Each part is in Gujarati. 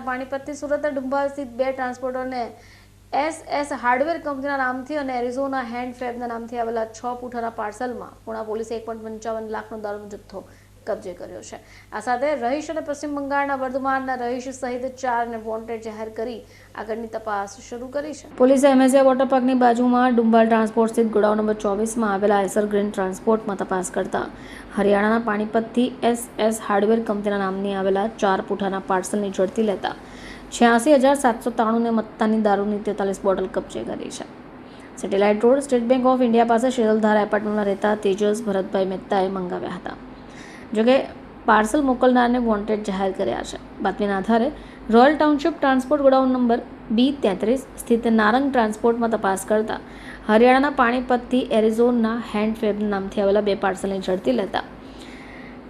પાણીપતથી સુરત ડુંભા સ્થિત બે ટ્રાન્સપોર્ટરને એસ એસ હાર્ડવેર કંપનીના નામથી અને એરિઝોના હેન્ડ ફેબના નામથી આવેલા છ પૂઠાના પાર્સલમાં પુણા પોલીસે એક લાખનો દારૂનો જથ્થો કબજે કર્યો છે. આ સાથે રહીશ અને પશ્ચિમ બંગાળના વર્ધમાનના રહીશ સહિત ચારને વોન્ટેડ જાહેર કરી આગળની તપાસ શરૂ કરી છે. પોલીસે એમએસએ વોટર પાર્કની બાજુમાં ડુંબાલ ટ્રાન્સપોર્ટ સ્થિત ગોડાઉન નંબર ચોવીસમાં આવેલા એસર ગ્રીન ટ્રાન્સપોર્ટમાં તપાસ કરતા હરિયાણાના પાણીપતથી એસ એસ હાર્ડવેર કંપનીના નામની આવેલા ચાર પૂઠાના પાર્સલની ઝડપી લેતા છ્યાસી હજાર સાતસો ત્રાણુંને મત્તાની દારૂની તેતાલીસ બોટલ કબજે કરી છે. Satellite road State Bank of India પાસે શેરલધારા એપાર્ટમેન્ટમાં રહેતા તેજસ ભરતભાઈ મહેતાએ મંગાવ્યા હતા. જોકે પાર્સલ મોકલનારને વોન્ટેડ જાહેર કર્યા છે. બાતમીના આધારે royal township transport godown number B તેત્રીસ સ્થિત નારંગ ટ્રાન્સપોર્ટમાં તપાસ કરતા હરિયાણાના પાણીપતથી એરિઝોનના હેન્ડ ફેબ નામથી આવેલા બે પાર્સલની ઝડપી લેતા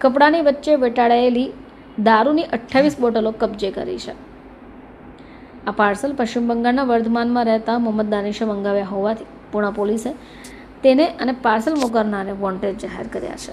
કપડાની વચ્ચે વેટાળાયેલી દારૂની અઠ્ઠાવીસ બોટલો કબજે કરી છે. આ પાર્સલ પશ્ચિમ બંગાળના વર્ધમાનમાં રહેતા મોહમ્મદ દાનિશે મંગાવ્યા હોવાથી પુણા પોલીસે તેને અને પાર્સલ મોકલનારને વોન્ટેડ જાહેર કર્યા છે.